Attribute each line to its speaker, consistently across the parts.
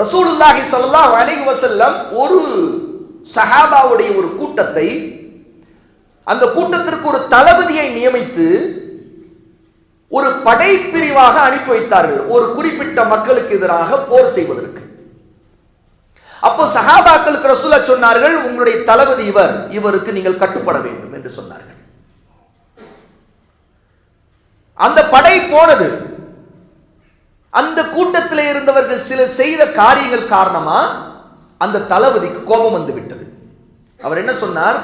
Speaker 1: ரசூலுல்லாஹி சொல்லலாம் அலிஹி வசல்லம் ஒரு சஹாபாவுடைய ஒரு கூட்டத்தை அந்த கூட்டத்திற்கு ஒரு தளபதியை நியமித்து ஒரு படைப்பிரிவாக அனுப்பி வைத்தார்கள். ஒரு குறிப்பிட்ட மக்களுக்கு எதிராக போர் செய்வதற்கு. அப்போ சஹாபாக்களுக்கு ரசூலா சொன்னார்கள் உங்களுடைய தளபதி இவர் இவருக்கு நீங்கள் கட்டுப்பட வேண்டும் என்று சொன்னார்கள். அந்த படை போனது. அந்த கூட்டத்தில் இருந்தவர்கள் சில செய்த காரியங்கள் காரணமா அந்த தளபதிக்கு கோபம் வந்து விட்டது. அவர் என்ன சொன்னார்?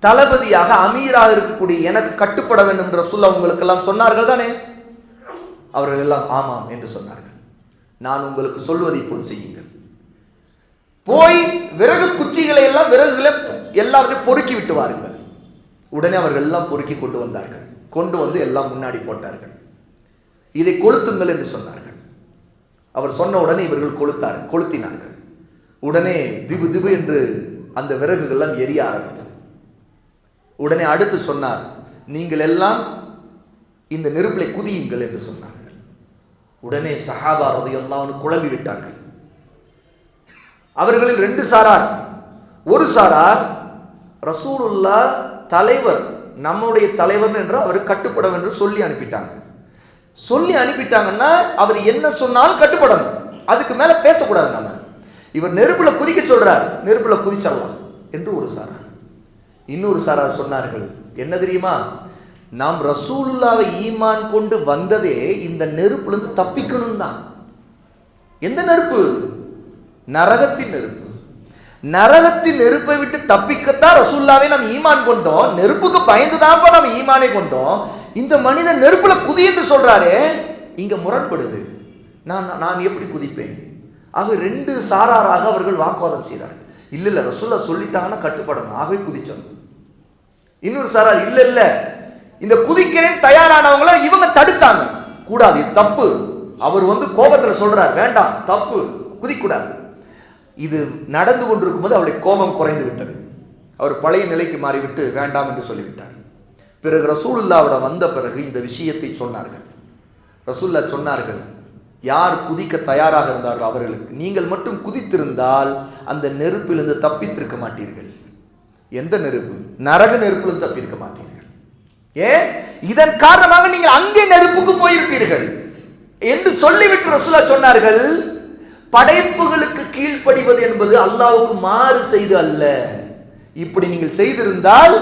Speaker 1: தளபதியாக அமீராக இருக்கக்கூடிய எனக்கு கட்டுப்பட வேண்டும் என்ற சொல்ல உங்களுக்கெல்லாம் சொன்னார்கள் தானே? அவர்கள் எல்லாம் ஆமாம் என்று சொன்னார்கள். நான் உங்களுக்கு சொல்வதை இப்போது செய்யுங்கள். போய் விறகு குச்சிகளை எல்லாம் விறகுகளை எல்லாவற்றையும் பொறுக்கி விட்டு வாருங்கள். உடனே அவர்கள் எல்லாம் பொறுக்கி கொண்டு வந்தார்கள். கொண்டு வந்து எல்லாம் முன்னாடி போட்டார்கள். இதை கொளுத்துங்கள் என்று சொன்னார்கள். அவர் சொன்ன உடனே இவர்கள் கொளுத்தார் கொளுத்தினார்கள். உடனே திபு திபு என்று அந்த விறகுகள்லாம் எரிய ஆரம்பித்தது. உடனே அடுத்து சொன்னார் நீங்கள் எல்லாம் இந்த நெருப்பிலை குதியுங்கள் என்று சொன்னார்கள். உடனே சஹாபா எல்லாம் குழம்பி விட்டார்கள். அவர்களில் ரெண்டு சாரார். ஒரு சாரார் ரசூலுல்லா தலைவர் நம்முடைய தலைவர் என்று அவர் கட்டுப்பட என்று சொல்லி அனுப்பிட்டாங்க. சொல்லி அனுப்பிட்டாங்கன்னா அவர் என்ன சொன்னாலும் கட்டுப்படணும். அதுக்கு மேலே பேசக்கூடாது நம்ம. இவர் நெருப்பில் குதிக்க சொல்கிறார் நெருப்பில் குதிச்சிடலாம் என்று ஒரு சாரார். இன்னொரு சாரார் சொன்னார்கள். என்ன தெரியுமா? நாம் ரசூலுல்லாவை ஈமான் கொண்டு வந்ததே இந்த நெருப்புலேருந்து தப்பிக்கணும் தான் எந்த நெருப்பு? நரகத்தின் நெருப்பு. நரகத்தின் நெருப்பை விட்டு தப்பிக்கத்தான் ரசூல்லாவே நம்ம ஈமான் கொண்டோம். நெருப்புக்கு பயந்து தான்ப்பா நம்ம ஈமானே கொண்டோம். இந்த மனிதன் நெருப்புல குதி என்று சொல்றாரு இங்க முரண்படுது. நான் நான் எப்படி குதிப்பேன்? ஆக ரெண்டு சாராராக அவர்கள் வாக்குவாதம் செய்தார்கள். இல்ல இல்ல ரசுல்லா சொல்லிட்டாங்கன்னா கட்டுப்படணும். ஆகவே குதிச்சோம் இன்னொரு சாரார் இல்ல இல்ல இந்த குதிக்கிறேன் தயாரானவங்கள இவங்க தடுத்தாங்க. கூடாது இது தப்பு. அவர் வந்து கோபத்தில் சொல்றார் வேண்டாம் தப்பு. குதிக்கூடாது. இது நடந்து கொண்டிருக்கும் போது அவருடைய கோபம் குறைந்து விட்டது. அவர் பழைய நிலைக்கு மாறிவிட்டு வேண்டாம் என்று சொல்லிவிட்டார். பிறகு ரசூலுல்லாவிடம் வந்த பிறகு இந்த விஷயத்தை சொன்னார்கள். ரசூல்லா சொன்னார்கள் யார் குதிக்க தயாராக இருந்தார்களோ அவர்களுக்கு நீங்கள் மட்டும் குதித்திருந்தால் அந்த நெருப்பிலிருந்து தப்பித்திருக்க மாட்டீர்கள். எந்த நெருப்பு? நரக நெருப்பிலிருந்து தப்பியிருக்க மாட்டீர்கள். ஏன்? இதன் காரணமாக நீங்கள் அங்கே நெருப்புக்கு போயிருப்பீர்கள். என்று சொல்லிவிட்டு ரசூலா சொன்னார்கள் படைப்புகளுக்கு கீழ்ப்படிவது என்பது அல்லாவுக்கு மாறு செய்து அல்ல. இப்படி நீங்கள் செய்திருந்தால்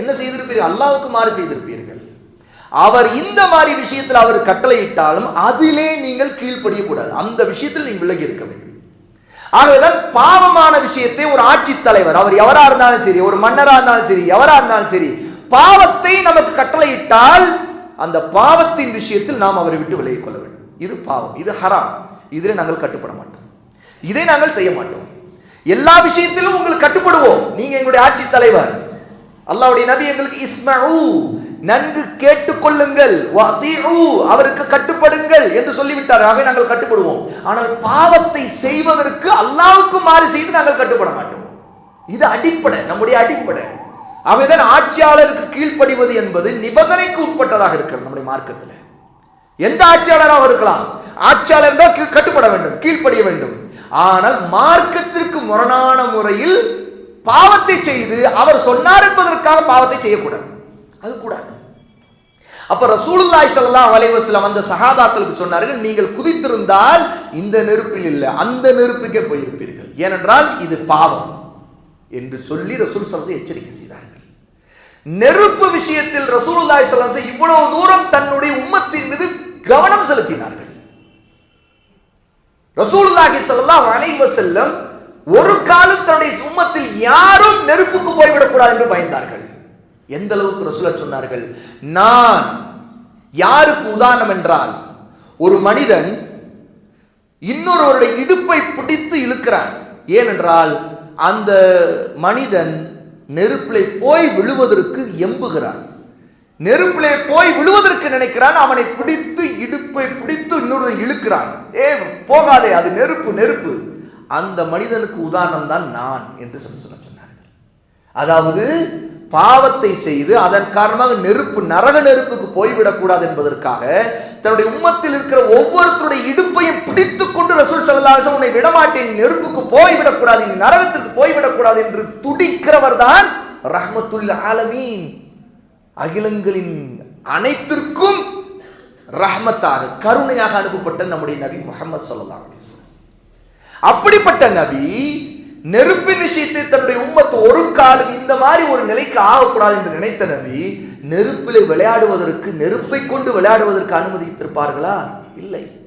Speaker 1: என்ன செய்திருப்பீர்கள்? அல்லாவுக்கு மாறு செய்திருப்பீர்கள். அவர் இந்த மாதிரி விஷயத்தில் அவர் கட்டளையிட்டாலும் அதிலே நீங்கள் கீழ்ப்படியக்கூடாது. அந்த விஷயத்தில் நீங்கள் விலகி இருக்க வேண்டும். ஆகவேதான் பாவமான விஷயத்தை ஒரு ஆட்சி தலைவர் அவர் எவரா இருந்தாலும் சரி ஒரு மன்னரா இருந்தாலும் சரி எவரா இருந்தாலும் சரி பாவத்தை நமக்கு கட்டளையிட்டால் அந்த பாவத்தின் விஷயத்தில் நாம் அவரை விட்டு விலகிக் கொள்ள வேண்டும். இது பாவம். இது ஹராம். இதில் நாங்கள் கட்டுப்பட மாட்டோம். இதை நாங்கள் செய்ய மாட்டோம். எல்லா விஷயத்திலும் உங்களுக்கு கட்டுப்படுவோம். நீங்க எங்களுடைய ஆட்சி தலைவர். அல்லாவுடைய நபி எங்களுக்கு இஸ்மஉ நன்கு கேட்டுக்கொள்ளுங்கள் வஅதீஉ அவருக்கு கட்டுப்படுங்கள் என்று சொல்லிவிட்டார். ஆகவே நாங்கள் கட்டுப்படுவோம். ஆனால் பாவத்தை செய்வதற்கு அல்லாவுக்கு மாறு செய்து நாங்கள் கட்டுப்பட மாட்டோம். இது அடிப்படை நம்முடைய அடிப்படை. அவைதான் ஆட்சியாளருக்கு கீழ்ப்படிவது என்பது நிபந்தனைக்கு உட்பட்டதாக இருக்கிறது நம்முடைய மார்க்கத்தில். எந்த ஆட்சியாளராக இருக்கலாம்? ஆட்சியாளர் என்றால் கீழ் கட்டுப்பட வேண்டும் கீழ்ப்படிய வேண்டும். ஆனால் மார்க்கத்திற்கு முரணான முறையில் பாவத்தை செய்து அவர் சொன்னார் என்பதற்காக பாவத்தை செய்யக்கூடாது. அது கூடாது. அப்ப ரசூலுல்லாய் ஸல்லல்லாஹு அலைஹி வஸல்லம் அந்த சொன்னார்கள் நீங்கள் குதித்திருந்தால் இந்த நெருப்பில் இல்லை அந்த நெருப்புக்கே போயிருப்பீர்கள். ஏனென்றால் இது பாவம். என்று சொல்லி ரசூல் சல்லல்லாஹு எச்சரிக்கை செய்தார்கள். நெருப்பு விஷயத்தில் ரசூலுல்லாய் ஸல்லல்லாஹு இவ்வளவு தூரம் தன்னுடைய உம்மத்தின் மீது கவனம் செலுத்தினார்கள். ரசூலுல்லாஹி ஸல்லல்லாஹு வலைவசல்லம் செல்லம் ஒரு காலம் தன்னுடைய உம்மத்தில் யாரும் நெருப்புக்கு போய்விடக்கூடாது என்று பயந்தார்கள். எந்த அளவுக்கு ரசூல சொன்னார்கள்? நான் யாருக்கு உதாரணம் என்றால் ஒரு மனிதன் இன்னொருவருடைய இடுப்பை பிடித்து இழுக்கிறான். ஏனென்றால் அந்த மனிதன் நெருப்பிலே போய் விழுவதற்கு எம்புகிறான். நெருப்பிலே போய் விழுவதற்கு நினைக்கிறான் அவனை பிடித்து இடுப்பை பிடித்து இன்னொரு இழுக்கிறான். ஏ போகாதே அது நெருப்பு நெருப்பு. அந்த மனிதனுக்கு உதாரணம் தான் நான் என்று சொல்லி சொல்ல சொன்னார்கள். அதாவது பாவத்தை செய்து அதன் காரணமாக நெருப்பு நரக நெருப்புக்கு போய்விடக்கூடாது என்பதற்காக தன்னுடைய உம்மத்தில் இருக்கிற ஒவ்வொருத்தருடைய இடுப்பையும் பிடித்து கொண்டு ரசூல் சல்லாஹ் உன்னை விடமாட்டேன் நெருப்புக்கு போய்விடக்கூடாது நீ நரகத்திற்கு போய்விடக்கூடாது என்று துடிக்கிறவர் தான் ரஹமத்துல் ஆலமீன். அகிலங்களின் அனைத்திற்கும் ரஹமத்தாக கருணையாக அனுப்பப்பட்ட நம்முடைய நபி முகமது சொல்லலாம் அப்படிப்பட்ட நபி நெருப்பின் விஷயத்தை தன்னுடைய உம்மத்து ஒரு காலம் இந்த மாதிரி ஒரு நிலைக்கு ஆகக்கூடாது என்று நினைத்த நபி நெருப்பிலே விளையாடுவதற்கு நெருப்பை கொண்டு விளையாடுவதற்கு அனுமதித்திருப்பார்களா? இல்லை.